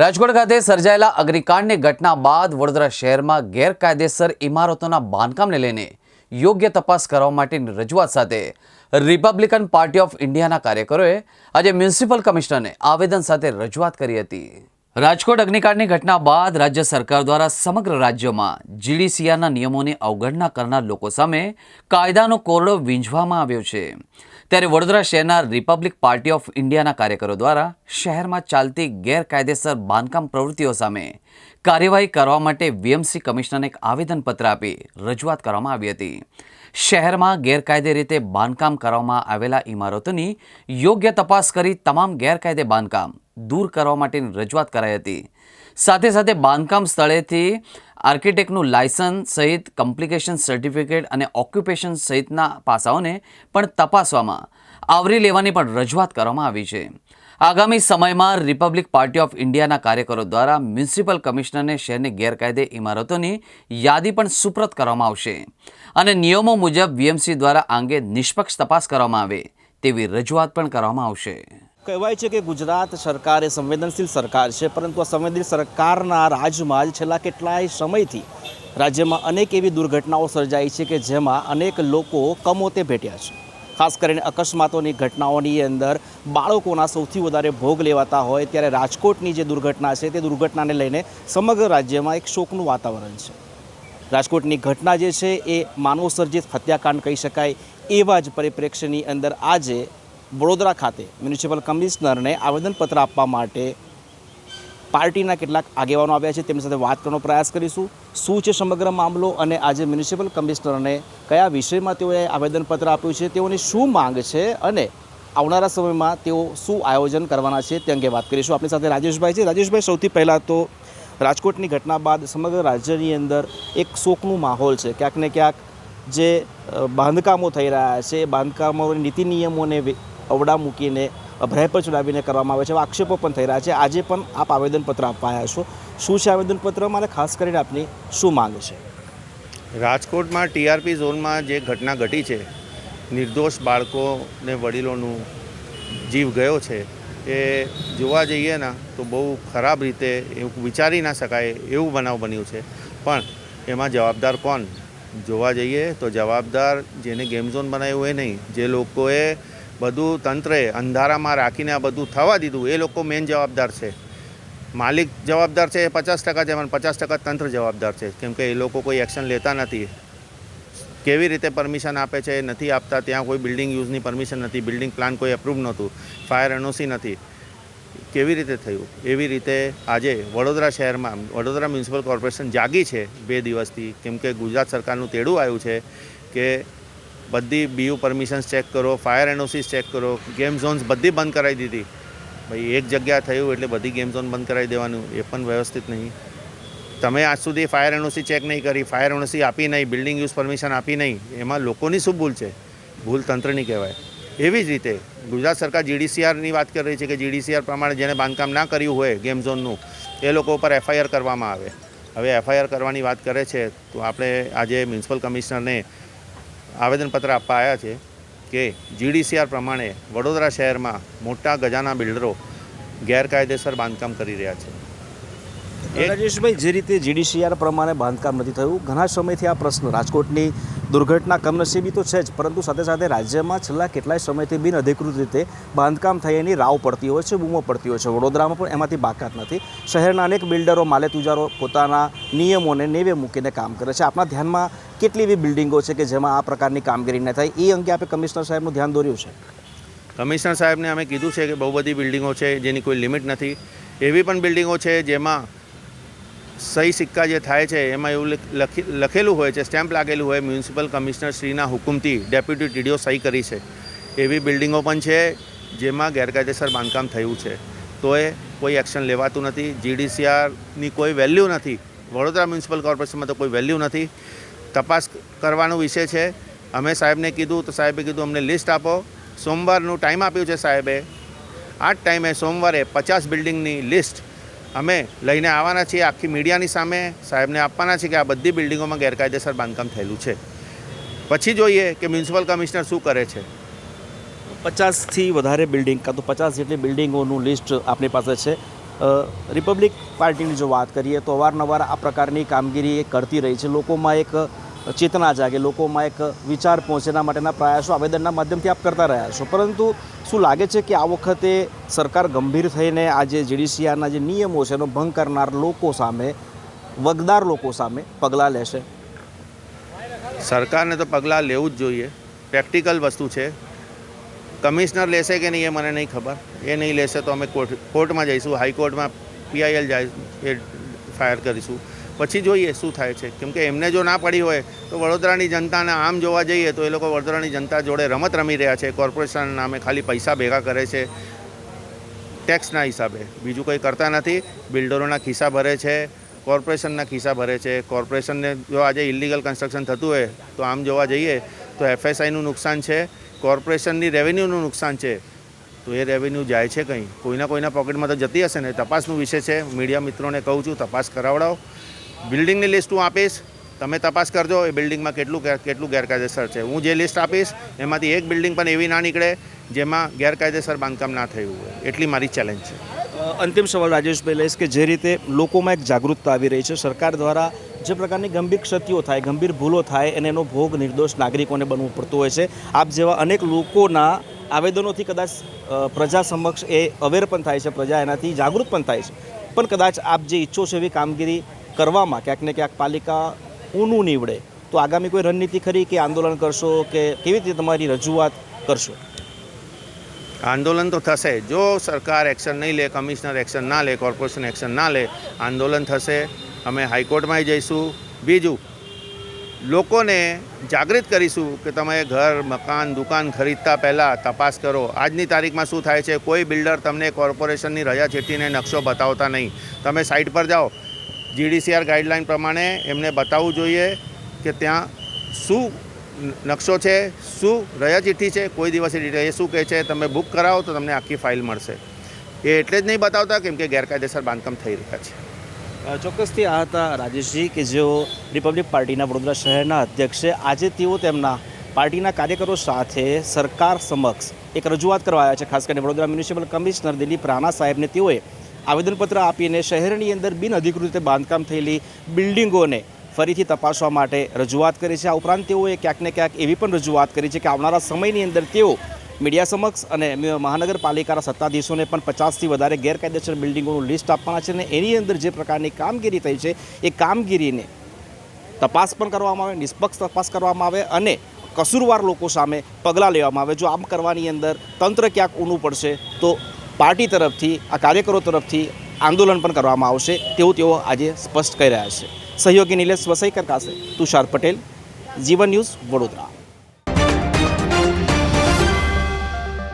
રાજકોટ ખાતે સર્જાયેલા અગ્નિકાંડની ઘટના બાદ વડોદરા શહેરમાં ગેરકાયદેસર ઇમારતોના બાંધકામને લઈને યોગ્ય તપાસ કરવા માટેની રજૂઆત સાથે રિપબ્લિકન પાર્ટી ઓફ ઇન્ડિયાના કાર્યકરોએ આજે મ્યુનિસિપલ કમિશનરને આવેદન સાથે રજૂઆત કરી હતી. રાજકોટ અગ્નિકાંડની ઘટના બાદ રાજ્ય સરકાર દ્વારા સમગ્ર રાજ્યમાં જીડીસીઆરના નિયમોની અવગણના કરનાર લોકો સામે કાયદાનો કોરડો વીંઝવામાં આવ્યો છે. ત્યારે વડોદરા શહેરના રિપબ્લિક પાર્ટી ઓફ ઇન્ડિયાના કાર્યકરો દ્વારા શહેરમાં ચાલતી ગેરકાયદેસર બાંધકામ પ્રવૃત્તિઓ સામે કાર્યવાહી કરવા માટે વીએમસી કમિશનરને એક આવેદનપત્ર આપી રજૂઆત કરવામાં આવી હતી. શહેરમાં ગેરકાયદે રીતે બાંધકામ કરવામાં આવેલા ઇમારતોની યોગ્ય તપાસ કરી તમામ ગેરકાયદે બાંધકામ દૂર કરવા માટેની રજૂઆત કરાઈ હતી. સાથે સાથે બાંધકામ સ્થળેથી આર્કિટેક્ટનું લાયસન્સ સહિત કમ્પ્લિકેશન સર્ટિફિકેટ અને ઓક્યુપેશન સહિતના પાસાઓને પણ તપાસવામાં આવરી લેવાની પણ રજૂઆત કરવામાં આવી છે. આગામી સમયમાં રિપબ્લિક પાર્ટી ઓફ ઇન્ડિયાના કાર્યકરો દ્વારા મ્યુનિસિપલ કમિશનરને શહેરની ગેરકાયદે ઇમારતોની યાદી પણ સુપ્રત કરવામાં આવશે અને નિયમો મુજબ વીએમસી દ્વારા અંગે નિષ્પક્ષ તપાસ કરવામાં આવે તેવી રજૂઆત પણ કરવામાં આવશે. કહેવાય છે કે ગુજરાત સરકાર એ સંવેદનશીલ સરકાર છે, પરંતુ આ સંવેદનશીલ સરકારના રાજમાં જ છેલ્લા કેટલાય સમયથી રાજ્યમાં અનેક એવી દુર્ઘટનાઓ સર્જાઈ છે કે જેમાં અનેક લોકો કમોતે ભેટ્યા છે. ખાસ કરીને અકસ્માતોની ઘટનાઓની અંદર બાળકોના સૌથી વધારે ભોગ લેવાતા હોય ત્યારે રાજકોટની જે દુર્ઘટના છે, તે દુર્ઘટનાને લઈને સમગ્ર રાજ્યમાં એક શોકનું વાતાવરણ છે. રાજકોટની ઘટના જે છે, એ માનવસર્જિત હત્યાકાંડ કહી શકાય એવા જ પરિપ્રેક્ષ્યની અંદર આજે વડોદરા ખાતે મ્યુનિસિપલ કમિશનરને આવેદનપત્ર આપવા માટે પાર્ટીના કેટલાક આગેવાનો આવ્યા છે. તેમની સાથે વાત કરવાનો પ્રયાસ કરીશું. શું છે સમગ્ર મામલો અને આજે મ્યુનિસિપલ કમિશનરને કયા વિષયમાં તેઓએ આવેદનપત્ર આપ્યું છે? તેઓની શું માંગ છે અને આવનારા સમયમાં તેઓ શું આયોજન કરવાના છે તે અંગે વાત કરીશું. આપણી સાથે રાજેશભાઈ છે. રાજેશભાઈ, સૌથી પહેલાં તો રાજકોટની ઘટના બાદ સમગ્ર રાજ્યની અંદર એક શોકનું માહોલ છે. ક્યાંક ને ક્યાંક જે બાંધકામો થઈ રહ્યા છે, બાંધકામોની નીતિ નિયમોને અવડા મૂકીને અભરાય પર ચડાવીને કરવામાં આવે છે એવા આક્ષેપો પણ થઈ રહ્યા છે. આજે પણ આપ આવેદનપત્ર આપવા આવ્યા છો. શું છે આવેદનપત્ર? અને ખાસ કરીને આપની શું માંગ છે? રાજકોટમાં ટીઆરપી ઝોનમાં જે ઘટના ઘટી છે, નિર્દોષ બાળકોને વડીલોનું જીવ ગયો છે, એ જોવા જઈએ ને, તો બહુ ખરાબ રીતે એવું વિચારી ના શકાય એવું બનાવ બન્યું છે. પણ એમાં જવાબદાર કોણ? જોવા જઈએ તો જવાબદાર જેને ગેમ ઝોન બનાવ્યું એ નહીં. જે લોકોએ બધું તંત્રે અંધારામાં રાખીને આ બધું થવા દીધું. એ લોકો મેઇન જવાબદાર છે. માલિક જવાબદાર છે એ પચાસ ટકા છે, પણ પચાસ ટકા તંત્ર જવાબદાર છે. કેમ કે એ લોકો કોઈ એક્શન લેતા નથી. કેવી રીતે પરમિશન આપે છે નથી આપતા. ત્યાં કોઈ બિલ્ડિંગ યુઝની પરમિશન નથી. બિલ્ડિંગ પ્લાન કોઈ એપ્રૂવ નહોતું. ફાયર એનઓસી નથી. કેવી રીતે થયું? એવી રીતે આજે વડોદરા શહેરમાં, વડોદરા મ્યુનિસિપલ કોર્પોરેશન જાગી છે બે દિવસથી. કેમ કે ગુજરાત સરકારનું તેડું આવ્યું છે કે બધી બીયુ પરમિશન્સ ચેક કરો ફાયર એનઓસીસ ચેક કરો ગેમ ઝોન્સ બધી બંધ કરાવી દીધી. ભાઈ, એક જગ્યા થયું એટલે બધી ગેમ ઝોન બંધ કરાવી દેવાનું, એ પણ વ્યવસ્થિત નહીં. તમે આજ સુધી ફાયર એનઓસી ચેક નહીં કરી ફાયર એનઓસી આપી નહીં બિલ્ડિંગ યુઝ પરમિશન આપી નહીં, એમાં લોકોની શું ભૂલ છે? ભૂલ તંત્રની કહેવાય. એવી જ રીતે, ગુજરાત સરકાર જીડીસીઆરની વાત કરી રહી છે કે જીડીસીઆર પ્રમાણે જેને બાંધકામ ના કર્યું હોય ગેમ ઝોનનું એ લોકો ઉપર એફઆઈઆર કરવામાં આવે. હવે એફઆઈઆર કરવાની વાત કરે છે, તો આપણે આજે મ્યુનિસિપલ કમિશનરને આવેદનપત્ર આપવા આવ્યા છે કે જીડીસીઆર પ્રમાણે વડોદરા શહેરમાં મોટા ગજાના બિલ્ડરો ગેરકાયદેસર બાંધકામ કરી રહ્યા છે. રાજેશભાઈ જે રીતે જીડીસીઆર પ્રમાણે બાંધકામ નથી થયું ઘણા સમયથી આ પ્રશ્ન રાજકોટની દુર્ઘટના કમનસીબી તો છે જ પરંતુ સાથે સાથે રાજ્યમાં છેલ્લા કેટલાય સમયથી બિન અધિકૃત રીતે બાંધકામ થઈ એની રાવ પડતી હોય છે બૂમો પડતી હોય છે. વડોદરામાં પણ એમાંથી બાકાત નથી. શહેરના અનેક બિલ્ડરો માલે તુજારો પોતાના નિયમોને નેવે મૂકીને કામ કરે છે. આપણા ધ્યાનમાં કેટલી એવી બિલ્ડિંગો છે કે જેમાં આ પ્રકારની કામગીરી ન થાય? એ અંગે આપણે કમિશનર સાહેબનું ધ્યાન દોર્યું છે. કમિશનર સાહેબને અમે કીધું છે કે બહુ બધી બિલ્ડિંગો છે જેની કોઈ લિમિટ નથી. એવી પણ બિલ્ડિંગો છે જેમાં સહી સિક્કા જે થાય છે, એમાં એવું લખી લખેલું હોય છે, સ્ટેમ્પ લાગેલું હોય, મ્યુનિસિપલ કમિશનર શ્રીના હુકુમથી ડેપ્યુટી ટીડીઓ સહી કરી છે. એવી બિલ્ડિંગો પણ છે, જેમાં ગેરકાયદેસર બાંધકામ થયું છે. તો એ કોઈ એક્શન લેવાતું નથી. જીડીસીઆરની કોઈ વેલ્યુ નથી. વડોદરા મ્યુનિસિપલ કોર્પોરેશનમાં તો કોઈ વેલ્યુ નથી. તપાસ કરવાનો વિષય છે. અમે સાહેબને કીધું તો સાહેબે કીધું, અમને લિસ્ટ આપો. સોમવારનું ટાઈમ આપ્યું છે સાહેબે. આ જ ટાઈમે સોમવારે પચાસ બિલ્ડિંગની લિસ્ટ અમે લઈને આવવાના છીએ. આખી મીડિયાની સામે સાહેબને આપવાના છે કે આ બધી બિલ્ડિંગોમાં ગેરકાયદેસર બાંધકામ થયેલું છે. પછી જોઈએ કે મ્યુનિસિપલ કમિશનર શું કરે છે. પચાસથી વધારે બિલ્ડિંગ કાં તો પચાસ જેટલી બિલ્ડિંગોનું લિસ્ટ આપણી પાસે છે. રિપબ્લિક પાર્ટીની જો વાત કરીએ તો અવારનવાર આ પ્રકારની કામગીરી એ કરતી રહી છે. લોકોમાં એક ચેતના જાગે લોકોમાં એક વિચાર પહોંચેના માટેના પ્રયાસો આવેદનના માધ્યમથી આપ કરતા રહ્યા છો. પરંતુ શું લાગે છે કે આ વખતે સરકાર ગંભીર થઈને આ જે જીડીસીઆરના જે નિયમો છે એનો ભંગ કરનાર લોકો સામે, વગદાર લોકો સામે પગલાં લેશે? સરકારને તો પગલાં લેવું જ જોઈએ. પ્રેક્ટિકલ વસ્તુ છે. કમિશનર લેશે કે નહીં એ મને નહીં ખબર. એ નહીં લેશે તો અમે કોર્ટ, કોર્ટમાં જઈશું. હાઈકોર્ટમાં પીઆઈએલ જાય, એ ફાયર કરીશું. પછી જોઈએ શું થાય છે. કેમ કે એમને જો ના પડી હોય, તો વડોદરાની જનતાને આમ જોવા જઈએ તો એ લોકો વડોદરાની જનતા જોડે રમત રમી રહ્યા છે. કોર્પોરેશન નામે ખાલી પૈસા ભેગા કરે છે. ટેક્સના હિસાબે. બીજું કંઈ કરતા નથી. બિલ્ડરોના ખિસ્સા ભરે છે. કોર્પોરેશનના ખિસ્સા ભરે છે. કોર્પોરેશનને જો આજે ઇલિગલ કન્સ્ટ્રક્શન થતું હોય, તો આમ જોવા જઈએ, તો એફએસઆઈનું નુકસાન છે. કોર્પોરેશનની રેવન્યુનું નુકસાન છે. તો એ રેવન્યુ જાય છે કંઈ? કોઈના કોઈના પોકેટમાં તો જતી હશે ને? તપાસનું વિષય છે. મીડિયા મિત્રોને કહું છું, તપાસ કરાવડાવો. બિલ્ડિંગની લિસ્ટ હું આપીશ. તમે તપાસ કરજો એ બિલ્ડિંગમાં કેટલું કેટલું ગેરકાયદેસર છે. હું જે લિસ્ટ આપીશ, એમાંથી એક બિલ્ડિંગ પણ એવી ના નીકળે જેમાં ગેરકાયદેસર બાંધકામ ના થયું હોય. એટલી મારી ચેલેન્જ છે. અંતિમ સવાલ રાજેશભાઈ લઈશ કે જે રીતે લોકોમાં એક જાગૃતતા આવી રહી છે. સરકાર દ્વારા જે પ્રકારની ગંભીર ક્ષતિઓ થાય, ગંભીર ભૂલો થાય, અને એનો ભોગ નિર્દોષ નાગરિકોને બનવું પડતું હોય છે. આપ જેવા અનેક લોકોના આવેદનોથી કદાચ પ્રજા સમક્ષ એ અવેર પણ થાય છે, પ્રજા એનાથી જાગૃત પણ થાય છે. પણ કદાચ આપ જે ઈચ્છો છો એવી કામગીરી કરવામાં ક્યાંક ને ક્યાંક પાલિકા ઊનું નીવડે. તો આગામી કોઈ રણનીતિ ખરી કે આંદોલન કરશો કે કેવી રીતે તમારી રજૂઆત કરશો? આંદોલન તો થશે. જો સરકાર એક્શન નહીં લે, કમિશનર એક્શન ના લે, કોર્પોરેશન એક્શન ના લે, આંદોલન થશે, અમે હાઈકોર્ટમાં જઈશું. બીજું, લોકોને જાગૃત કરીશું કે તમે ઘર, મકાન, દુકાન ખરીદતા પહેલાં તપાસ કરો. આજની તારીખમાં શું થાય છે? કોઈ બિલ્ડર તમને કોર્પોરેશનની રજા ચીઠ્ઠીને નકશો બતાવતા નહીં. તમે સાઇટ પર જાઓ. જીડીસીઆર ગાઈડલાઇન પ્રમાણે એમને બતાવવું જોઈએ કે ત્યાં શું નકશો છે, શું રહ્યા ચિઠ્ઠી છે, કોઈ દિવસે ડિટેલ એ શું કહે છે, તમે બુક કરાવો તો તમને આખી ફાઇલ મળશે. એ એટલે જ નહીં બતાવતા કેમ કે ગેરકાયદેસર બાંધકામ થઈ રહ્યા છે. ચોક્કસથી આ હતા રાજેશજી કે જેઓ રિપબ્લિક પાર્ટીના વડોદરા શહેરના અધ્યક્ષ છે. આજે તેઓ તેમના પાર્ટીના કાર્યકરો સાથે સરકાર સમક્ષ એક રજૂઆત કરવા આવ્યા છે. ખાસ કરીને વડોદરા મ્યુનિસિપલ કમિશનર દિલીપ રાણા સાહેબને તેઓએ આવેદનપત્ર આપીને શહેરની અંદર બિન અધિકૃત રીતે બાંધકામ થયેલી બિલ્ડિંગોને ફરીથી તપાસવા માટે રજૂઆત કરી છે. આ ઉપરાંત તેઓએ ક્યાંક ને ક્યાંક એવી પણ રજૂઆત કરી છે કે આવનારા સમયની અંદર તેઓ મીડિયા સમક્ષ અને મહાનગરપાલિકાના સત્તાધીશોને પણ પચાસથી વધારે ગેરકાયદેસર બિલ્ડિંગોનું લિસ્ટ આપવાના છે અને એની અંદર જે પ્રકારની કામગીરી થઈ છે એ કામગીરીને તપાસ પણ કરવામાં આવે, નિષ્પક્ષ તપાસ કરવામાં આવે અને કસૂરવાર લોકો સામે પગલાં લેવામાં આવે. જો આમ કરવાની અંદર તંત્ર ક્યાંક ઊનું પડશે તો પાર્ટી તરફથી, આ કાર્યકરો તરફથી આંદોલન પણ કરવામાં આવશે તેવું તેઓ આજે સ્પષ્ટ કહી રહ્યા છે. સહયોગી નિલેશ વસઈકર પાસે તુષાર પટેલ, જીવન ન્યૂઝ વડોદરા.